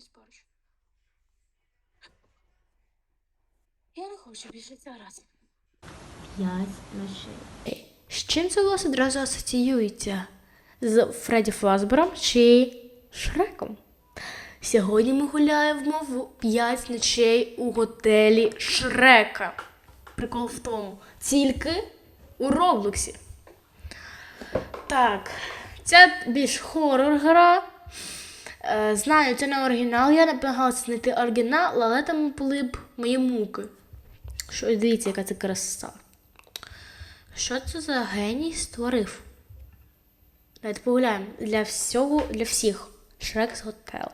є поруч. Я не хочу більше цього разу. П'ять ночей. З чим це у вас одразу асоціюється? З Фредді Фазбером чи Шреком? Сьогодні ми гуляємо в 5 ночей у готелі Шрека. Прикол в тому, тільки у Роблоксі. Так, це більш хорор гра. Е, знаю, це не оригінал. Я намагалася знайти оригінал, але там були б мої муки. Що дивіться, яка це краса. Що це за геній створив? Давайте погуляємо. Для всього, для всіх. Шрекс Готел.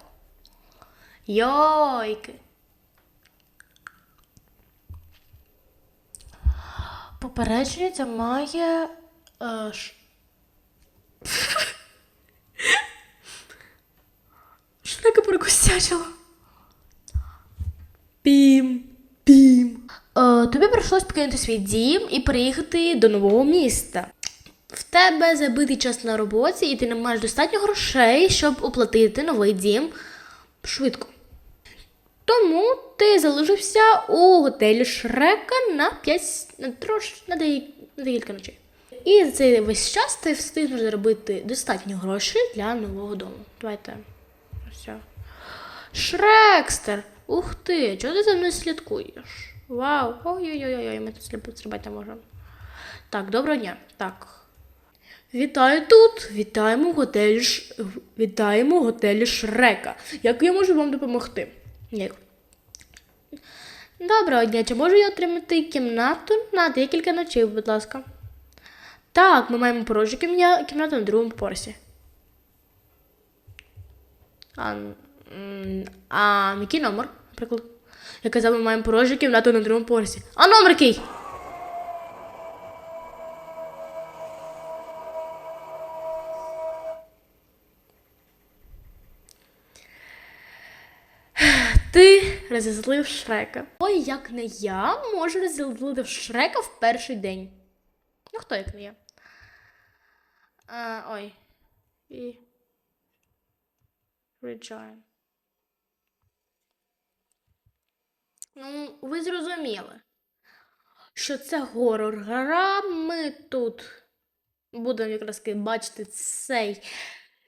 Йойки. Попередження це має. Е, ш... Шрека перекосячила. Пім, пім. Е, тобі прийшлось покинути свій дім і приїхати до нового міста. В тебе забитий час на роботі, і ти не маєш достатньо грошей, щоб оплатити новий дім швидко. Тому ти залишився у готелі Шрека на 5, на, трош, на, деякі, на декілька ночей. І за цей весь час ти встигнеш заробити достатньо грошей для нового дому. Давайте. Все. Шрекстер! Ух ти! Чого ти за мною слідкуєш? Вау! Ой-ой-ой, ми тут стрибати можемо. Так, доброго дня. Так. Вітаю тут! Вітаємо в готелі Ш... Вітаємо в готелі Шрека. Як я можу вам допомогти? Як? Доброго дня, чи можу я отримати кімнату на декілька ночей, будь ласка? Так, ми маємо порожню кімнату на другому поверсі. А, а який номер, наприклад? Я казав, ми маємо порожню кімнату на другому поверсі. А номер який? Ти розізлив Шрека. Ой, як не я можу розізлити Шрека в перший день. Ну, хто як не я? А, ой. І. Rejoin. Ну, ви зрозуміли, що це горор гра. Ми тут будемо якраз бачити цей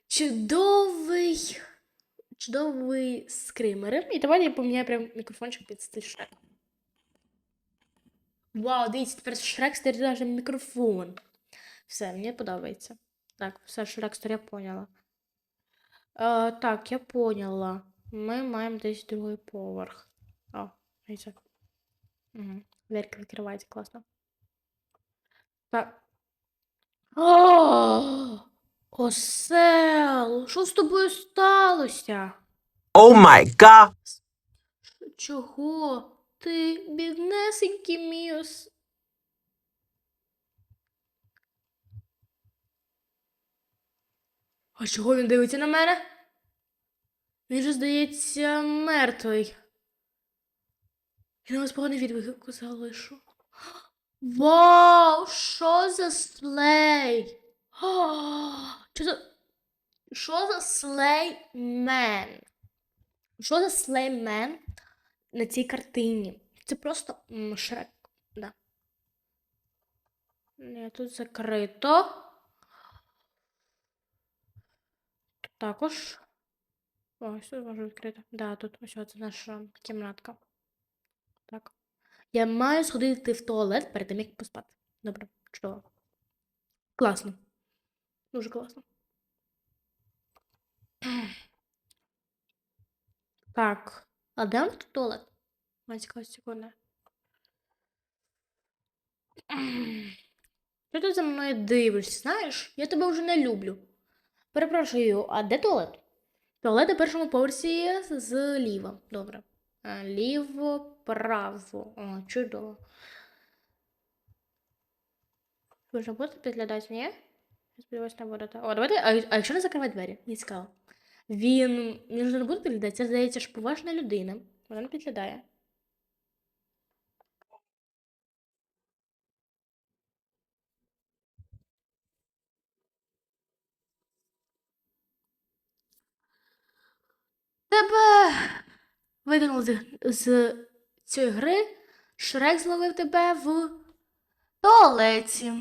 чудовий, чудовий скример. І давайте я поміняю прям мікрофончик під стиль Шрека. Вау, дивіться, тепер Шрек створив мікрофон. Все, мені подобається. Так, все, Шрекстер, я поняла. Е, так, я поняла. Ми маємо десь другий поверх. О, дивіться. Угу. Дверка відкривається, класно. Так. О, Осел! Що з тобою сталося? Oh my god! Чого? Ти біднесенький мій ос... А чого він дивиться на мене? Він же, здається, мертвий. Я на вас поганий відгук залишу. Вау! Що за слей? Що за. Що за слеймен? Що за слеймен на цій картині? Це просто шрек. Да. Ні, тут закрито. Тут також. Ось тут можу відкрити. Да, тут ось це наша кімнатка. Так. Я маю сходити в туалет перед тим, як поспати. Добре, чудово. Класно. Дуже класно. Так. А де тут туалет? Мать цікаво, секунда. Що ти за мною дивишся, знаєш? Я тебе вже не люблю. Перепрошую, а де туалет? Туалет на першому поверсі зліва. Добре. Ліво, право. О, чудово. Ви ж підглядати, ні? Сподіваюся, не будете. О, давайте. А, а якщо не закривати двері? Мені цікаво. Він. Він не буде підглядати. Це здається ж поважна людина. Вона не підглядає. Тебе викинув з, з цієї гри, Шрек зловив тебе в туалеті.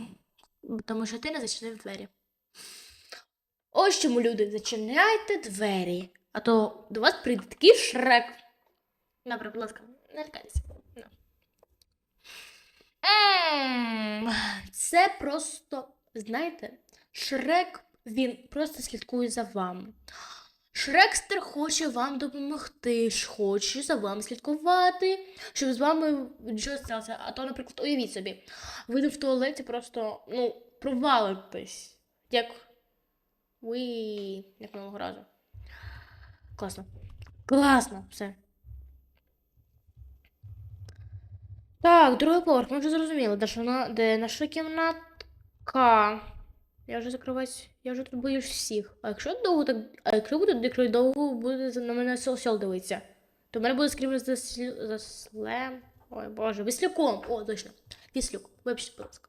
Тому що ти не зачинив двері. Ось чому люди, зачиняйте двері. А то до вас прийде такий шрек. Добре, будь ласка, не лякайтеся. Ну. Ем, Це просто, знаєте, Шрек, він просто слідкує за вами. Шрекстер хоче вам допомогти, хоче за вами слідкувати, щоб з вами щось сталося. А то, наприклад, уявіть собі, ви в туалеті просто ну, провалитесь. Як ви як минулого разу. Класно. Класно, все. Так, другий поверх, ми вже зрозуміли, де, наша кімнатка. Я вже закриваюсь, я вже тут боюсь всіх. А якщо довго так. А якщо буде якщо довго буде на мене сел дивитися, то мене буде скрім за, за. Ой боже, віслюком. О, точно. Віслюк. Вибачте, будь ласка.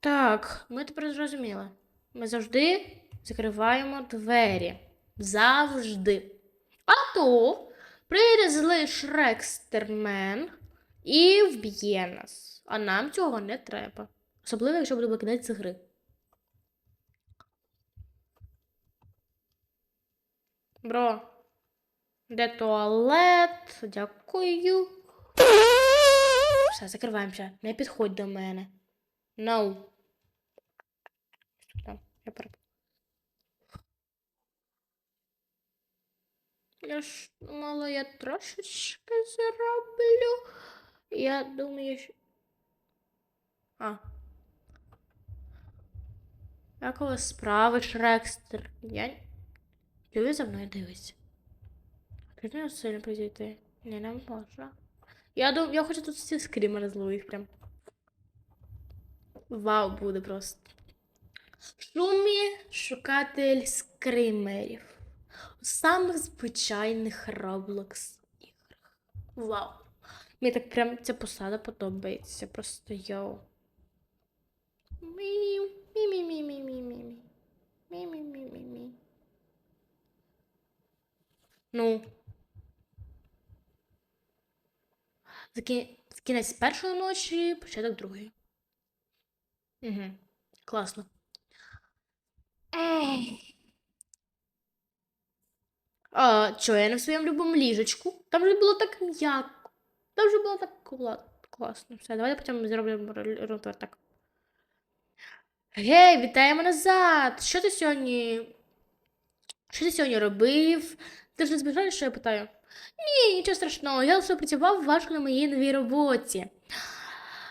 Так, ми тепер зрозуміли. Ми завжди закриваємо двері. Завжди. А то прийде злий Шрекстермен і вб'є нас. А нам цього не треба. Особливо, якщо буде викидати з гри. Бро. Де туалет? Дякую. Все, закриваємося. Не підходь до мене. No. Там, я перепрошую. Я ж думала, я трошечки зроблю. Я думаю, що. А. Як у вас справи, Шрекстер? Я. Чи ви за мною дивиться? Ти не сильно прийти? Не можна. Я дум... я хочу тут всі скрімери злових прям. Вау, буде просто. Шумі шукатель скримерів. У самих звичайних Roblox іграх. Вау. Мені так прям ця посада подобається. Просто йоу. Мі, мі, Ну. Кінець першої ночі, початок другої. Угу. Класно. Ей. А, чо, я в своєму любому ліжечку? Там же було так м'яко. Там же було так класно. Все, давайте потім зробимо ротор так. Гей, вітаємо назад! Що ти сьогодні. Що ти сьогодні робив? Ти ж не збираєш, що я питаю? Ні, нічого страшного. Я лише працював важко на моїй новій роботі.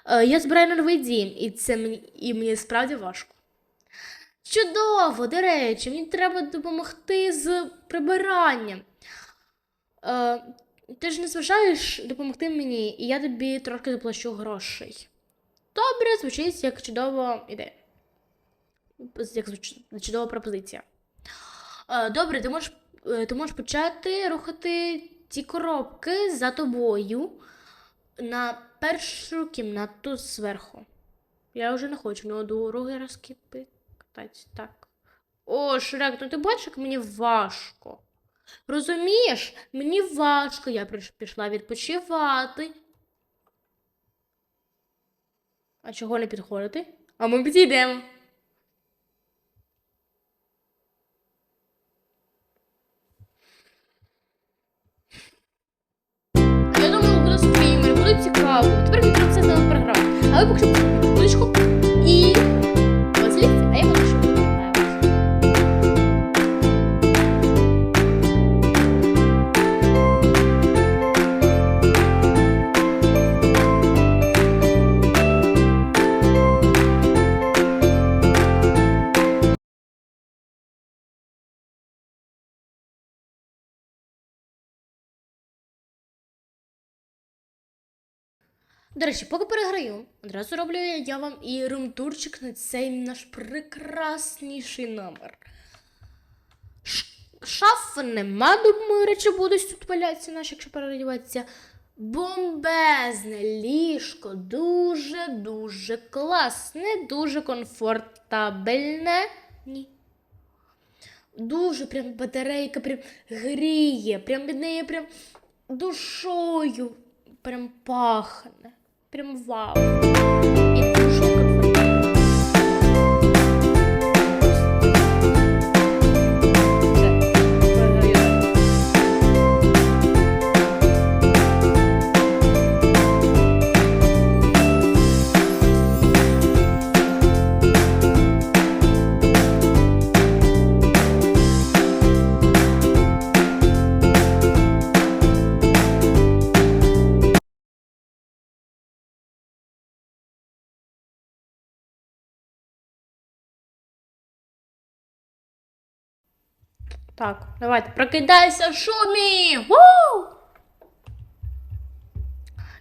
Е, я збираю на новий дім, і це мені, і мені справді важко. Чудово, до речі, мені треба допомогти з прибиранням. Е, ти ж не зважаєш допомогти мені, і я тобі трохи заплачу грошей. Добре, звучить як чудова ідея. Як чудова пропозиція. Е, добре, ти можеш, ти можеш почати рухати ці коробки за тобою на першу кімнату зверху. Я вже не хочу, ну другий раз кипи кататися. Так. О, Шрек, ну ти бачиш, як мені важко. Розумієш, мені важко, я пішла відпочивати. А чого не підходити? А ми підійдемо. Цікаво. Тепер мені про це знову програти. Але поки що послухайте До речі, поки переграю, одразу роблю я вам і румтурчик на цей наш прекрасніший номер. Ш- Шафи нема, думаю, речі будуть тут валятися наші, якщо переодіватися. Бомбезне ліжко, дуже-дуже класне, дуже комфортабельне. Ні. Дуже прям батарейка прям гріє, прям від неї прям душою прям пахне. Прям вау. Так, давайте, прокидайся, шумі! Вау!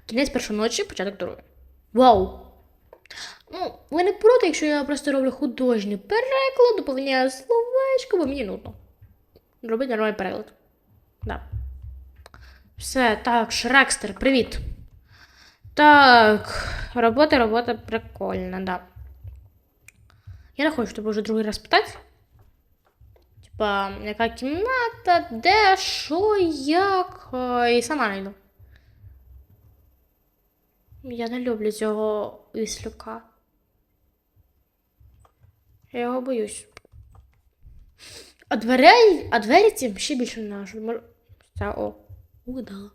Кінець першої ночі, початок другої. Вау! Ну, ви не проти, якщо я просто роблю художній переклад, доповняю словечко, бо мені нудно. Робити нормальний переклад. Да. Все, так, Шрекстер, привіт. Так, робота, робота прикольна, да. Я не хочу тебе вже другий раз питати. Типа, яка кімната, де, що, як, е, і сама найду. Я не люблю цього віслюка. Я його боюсь. А дверей, а двері ці ще більше не нашу. Ця, о, угадала.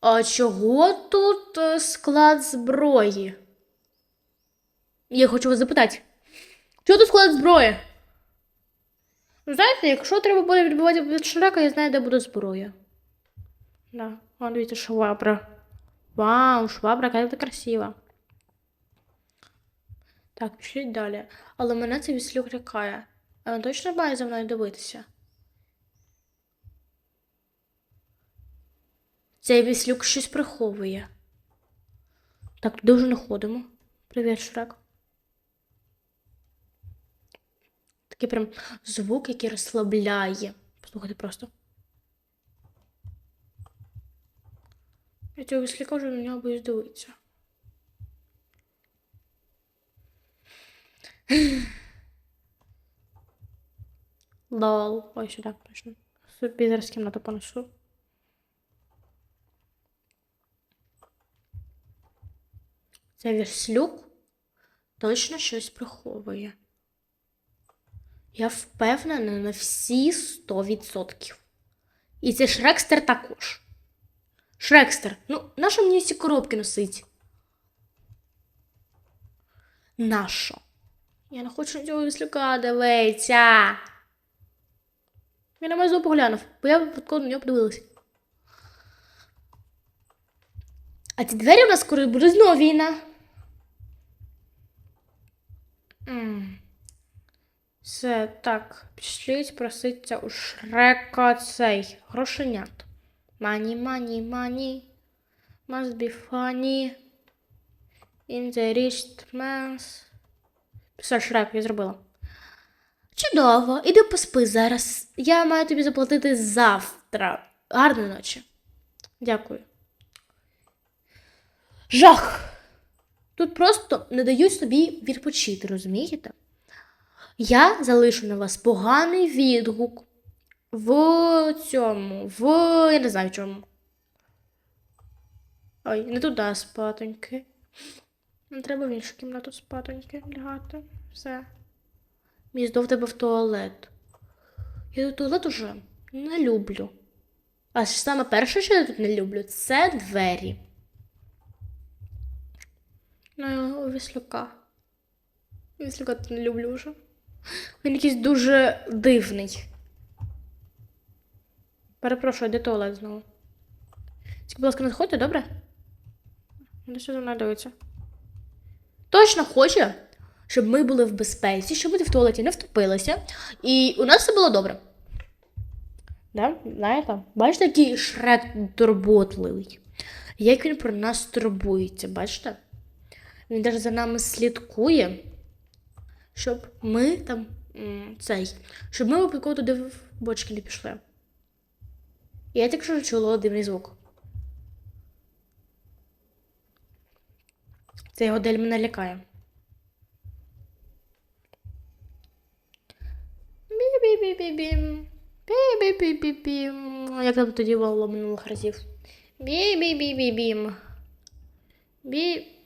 А чого тут е, склад зброї? Я хочу вас запитати. Чого тут склад зброї? Ну, Знаєте, якщо треба буде відбивати від Шрека, я знаю, де буде зброя. Да. Вон, дивіться, швабра. Вау, швабра, яка красива. Так, пішли далі. Але мене цей віслюк лякає. А він точно має за мною дивитися? Цей віслюк щось приховує. Так, туди вже не ходимо. Привіт, Шрек. Такий прям звук, який розслабляє. Послухайте просто. Я цього віслюка вже на нього боюсь дивитися. Лол. Ой, сюди, точно. Собі зараз кімнату понесу. Це віслюк точно щось приховує. Я впевнена на всі 100%. І це Шрекстер також. Шрекстер, ну, нащо мені ці коробки носить? Нащо? Я не хочу цього віслюка дивитися. Він на мене знову поглянув, бо я випадково на нього подивилася. А ці двері у нас скоро буде знову війна. М. Все, так, пішліть проситься у Шрека цей грошенят. Мані, мані, мані. Must be funny. In the rich man's. Все, Шрек, я зробила. Чудово, іди поспи зараз. Я маю тобі заплатити завтра. Гарної ночі. Дякую. Жах! Тут просто не дають собі відпочити, розумієте? Я залишу на вас поганий відгук в цьому, в. я не знаю чому. Ой, не туди спатоньки. Не треба в іншу кімнату спатоньки лягати. Все. Мій здов тебе в туалет. Я туалет уже не люблю. А саме перше, що я тут не люблю, це двері. Ну, Віслюка. Віслюка тут не люблю вже. Він якийсь дуже дивний. Перепрошую, де туалет знову? Тільки, будь ласка, не заходьте, добре? Він що за мною дивиться. Точно хоче, щоб ми були в безпеці, щоб ми в туалеті не втопилися, і у нас все було добре. Да? Знаєте? Бачите, який шрек турботливий. Як він про нас турбується, бачите? Він навіть за нами слідкує, щоб ми там цей, щоб ми випадково туди в бочки не пішли. Я тільки що чула дивний звук. Цей годель мене лякає. Бі-бі-бі-бі-бім. Бі-бі-бі-бі-бім. Як там тоді було минулих разів? Бі-бі-бі-бі-бім. Бі.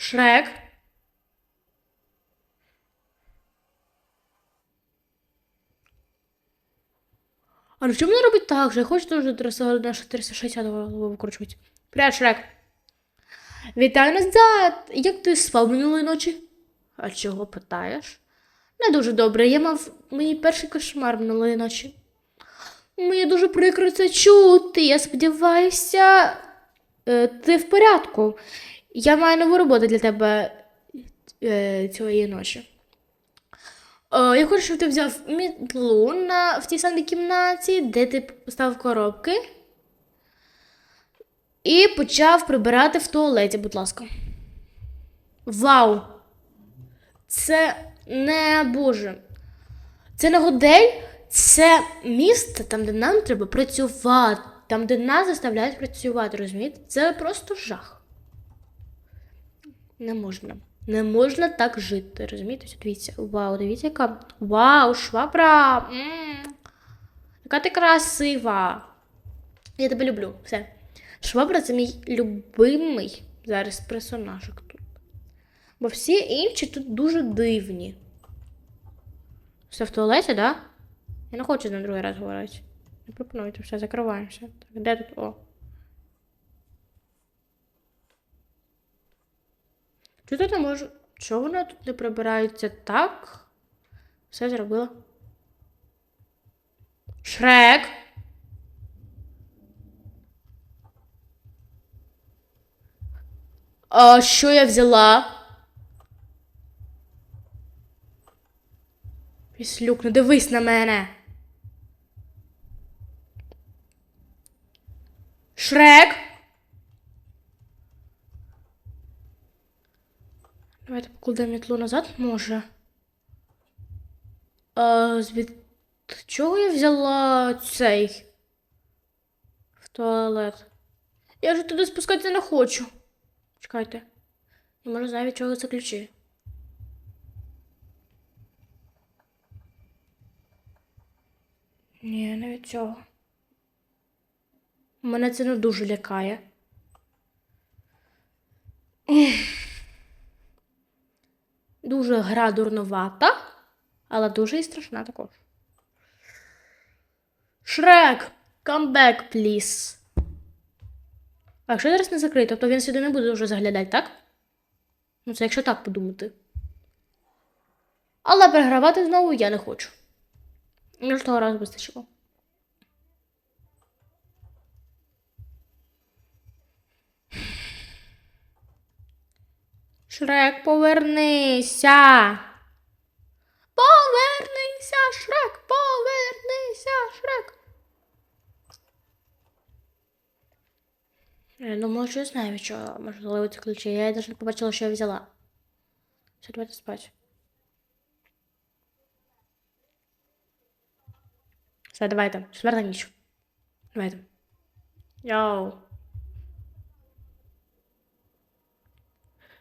Шрек. А ну чому не робить так же? Я хочу 300, 360 голову викручувати. Привет, Шрек. Вітаю назад! Як ти спав минулої ночі? А чого питаєш? Не дуже добре. Я мав мій перший кошмар минулої ночі. Мені дуже прикро це чути. Я сподіваюся, е, ти в порядку. Я маю нову роботу для тебе е, цієї ночі. Е, я хочу, щоб ти взяв мітлу на, в тій самій кімнаті, де ти поставив коробки. І почав прибирати в туалеті, будь ласка. Вау! Це не боже. Це не годель, це місце, там, де нам треба працювати, там, де нас заставляють працювати, розумієте? Це просто жах. Не можна. Не можна так жити, розумієте? Дивіться, вау, дивіться, яка. Вау, швабра! м Яка ти красива! Я тебе люблю. Все. Швабра це мій любимий зараз персонажик тут. Бо всі інші тут дуже дивні. Все в туалеті, да? Я не хочу ним другий раз говорити. Не пропонуйте, все, закриваємося. Так, де тут? О. Чи тут не можу. Чого вона тут не прибирається так? Все зробила. Шрек! А що я взяла? Післюк, не дивись на мене. Шрек. Давайте покладемо мітлу назад, може. А, звід... Чого я взяла цей в туалет? Я ж туди спускатися не хочу. Чекайте. Я може знаю, від чого це ключі. Ні, не від цього. Мене це не дуже лякає. Дуже гра дурновата, але дуже і страшна також. Шрек, come back, please. А якщо зараз не закрито, то він сюди не буде вже заглядати, так? Ну, це якщо так подумати. Але перегравати знову я не хочу. Мені того разу вистачило. Шрек, повернися. Повернися, Шрек, повернися, Шрек. Я думала, що я знаю, чого можливо ці ключі. Я навіть не побачила, що я взяла. Все, давайте спати. Все, давайте. Четверта ніч. Давайте. Йоу.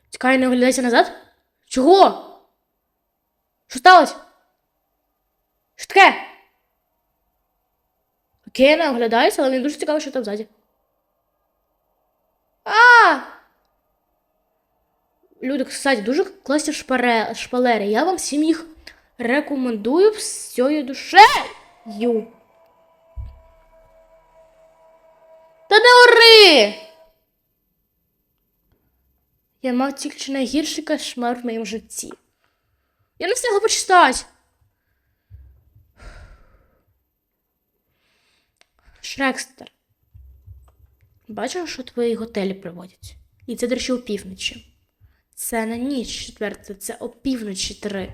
Чекай, не оглядайся назад. Чого? Що сталося? Що таке? Окей, не оглядаюся, але мені дуже цікаво, що там ззаді. А! Люди, кстати, дуже класні шпаре, шпалери. Я вам всім їх рекомендую всією душею. Та не ори! Я мав тільки найгірший кошмар в моєму житті. Я не встигла почитати. Шрекстер. Бачиш, що твої готелі приводять? І це, до речі, опівночі. Це не ніч четверта, це опівночі три.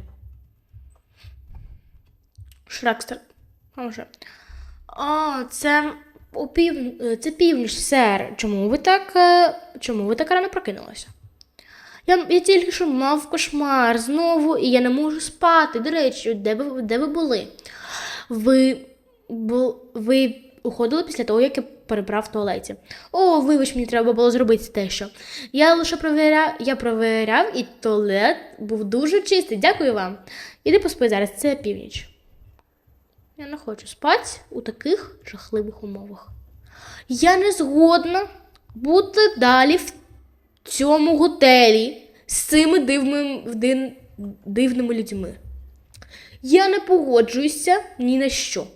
Шрекстер. А вже. А, це опів... це північ, сер. Чому ви так. е, Чому ви так рано прокинулися? Я, я тільки що мав кошмар знову, і я не можу спати. До речі, де ви, де ви були? Ви, бу, ви уходили після того, як я перебрав в туалеті. О, вибач, мені треба було зробити те, що. Я лише провіряв, я провіряв, і туалет був дуже чистий. Дякую вам. Іди поспи зараз, це північ. Я не хочу спати у таких жахливих умовах. Я не згодна бути далі в цьому готелі з цими дивними, дивними людьми. Я не погоджуюся ні на що.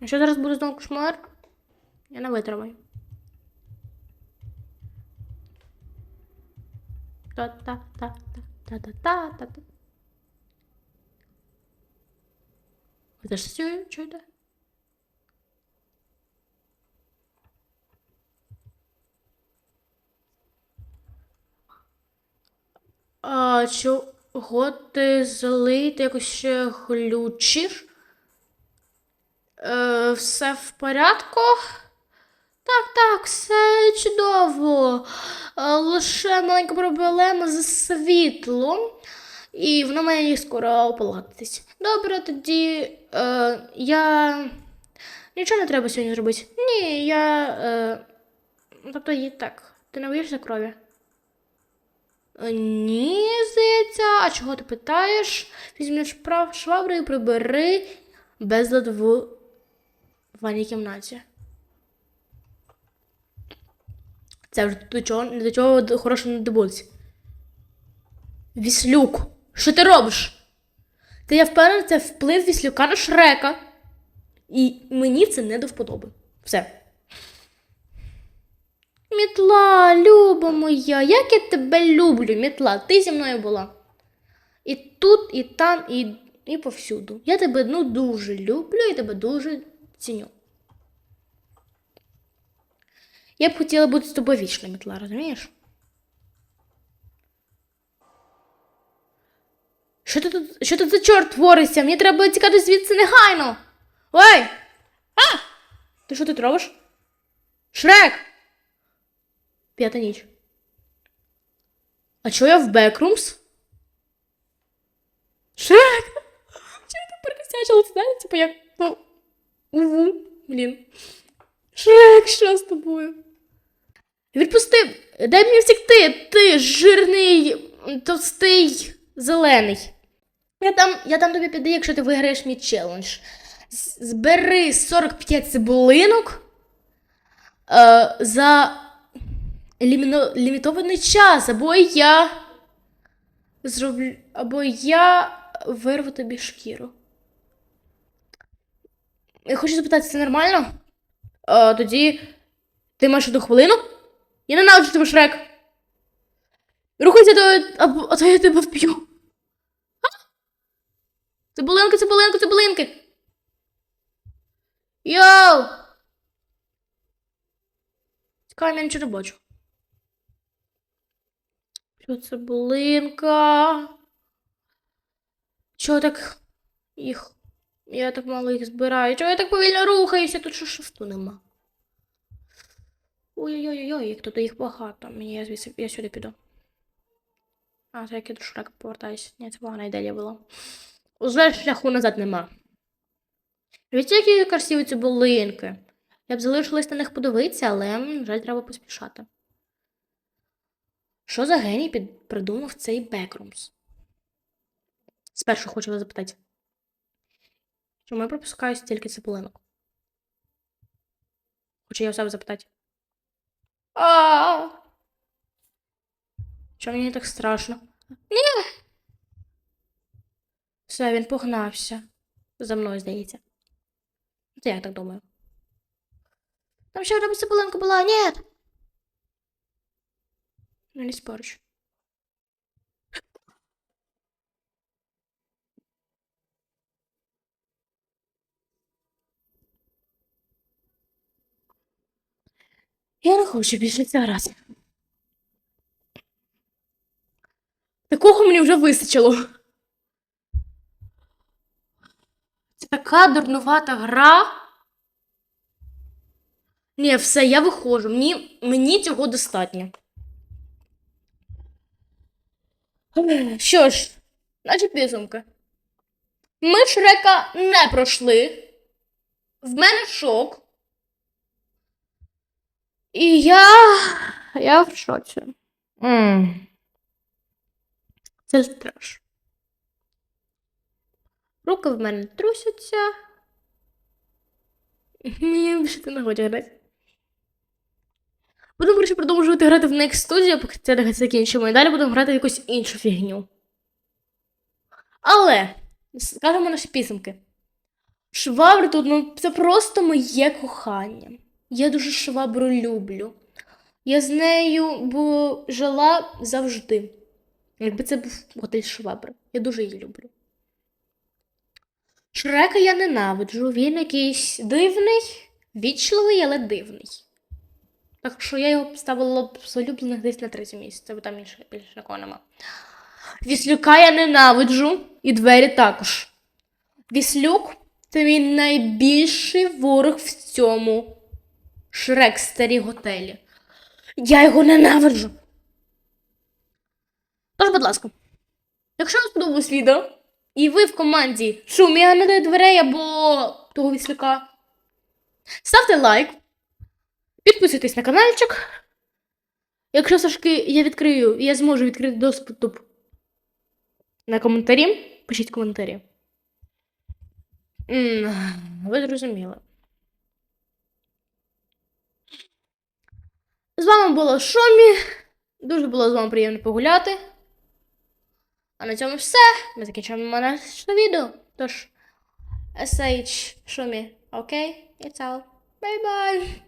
А що зараз буде знову кошмар? Я не витримаю. Та-та-та-та-та-та-та-та. Ви теж чуєте? А чого ти злий? Ти якось ще глючиш? Е, все в порядку? Так, так, все чудово. Е, лише маленька проблема з світлом, і воно має скоро полагодитись. Добре, тоді е, я. Нічого не треба сьогодні зробити. Ні, я. Е, тобто і так, ти не боїшся крові? Ні, здається. А чого ти питаєш? Візьми шпра- швабру і прибери безлад в ванній кімнаті. Це вже до чого, до чого хорошого не добудеться. Віслюк, що ти робиш? Та я впевнена, це вплив віслюка на шрека. І мені це не до вподоби. Все. Мітла, люба моя, як я тебе люблю, мітла, ти зі мною була. І тут, і там, і, і повсюду. Я тебе ну дуже люблю і тебе дуже ціню. Я б хотіла бути з тобою вічно, мітла, розумієш? Що ти тут, що тут за чорт твориться? Мені треба тікати звідси негайно. Ой! А! Ти що тут робиш? Шрек! П'ята ніч. А чого я в Бекрумс? Шрек! Чого ти перекосячила? Це знаєте, типу як. Ну. Уву, блін. Шрек, що з тобою? Відпусти, дай мені втекти, ти жирний, товстий, зелений. Я дам, я дам тобі піде, якщо ти виграєш мій челендж. Збери 45 цибулинок е, за ліміно, лімітований час, або я зроблю, або я вирву тобі шкіру. Я хочу запитати, це нормально? Е, тоді ти маєш одну хвилину? Я ненавиджу тебе, Шрек. Рухайся, або, а то я тебе вб'ю. Цибулинки, цибулинки, цибулинки. Йоу! Цікаво, я нічого не бачу. Що цибулинка? Чого так їх? Я так мало їх збираю. Чого я так повільно рухаюся? Тут що шифту нема. Ой-ой-ой, як тут їх багато. Мені я звідси я сюди піду. А, це як я до шрека повертаюся. Ні, це погана ідея була. Уже шляху назад нема. Дивіться, які красиві цибулинки. Я б залишилась на них подивитися, але, на жаль, треба поспішати. Що за геній під... придумав цей Бекрумс? Спершу хочу вас запитати. Чому я пропускаю стільки цибулинок? Хочу я у себе запитати. А! Чому мені так страшно? Ні! Все, він погнався. За мною, здається. Це я так думаю. Там ще одна цибулинка була, ні. Ну, не спориш. Я не хочу більше цього разу. Такого мені вже вистачило. Це така дурнувата гра. Ні, все, я виходжу. Мені, мені цього достатньо. Що ж, наче підсумки. Ми Шрека не пройшли. В мене шок. І я. Я в шоці. м Це страшно. Руки в мене трусяться. Мені більше не хоче грати. Будемо коротше, продовжувати грати в Next Studio, поки це не закінчимо. І далі будемо грати в якусь іншу фігню. Але, скажемо наші підсумки. Швабра тут, ну, це просто моє кохання. Я дуже швабру люблю. Я з нею бо жила завжди. Якби це був готель швабри. Я дуже її люблю. Шрека я ненавиджу. Він якийсь дивний, вічливий, але дивний. Так що я його ставила б з улюблених десь на третє місце, бо там більше, більше нікого нема. Віслюка я ненавиджу, і двері також. Віслюк це мій найбільший ворог в цьому Шрек старі готелі. Я його ненавиджу. Тож, будь ласка, якщо вам сподобалось відео, і ви в команді шумі а не до дверей або того віслюка, ставте лайк, підписуйтесь на каналчик. Якщо все ж я відкрию, я зможу відкрити доступ на коментарі, пишіть коментарі. Ви зрозуміли. З вами було Шомі. Дуже було з вами приємно погуляти. А на цьому все. Ми закінчуємо наше відео. Тож, SH Шомі, окей? It's all. Bye-bye.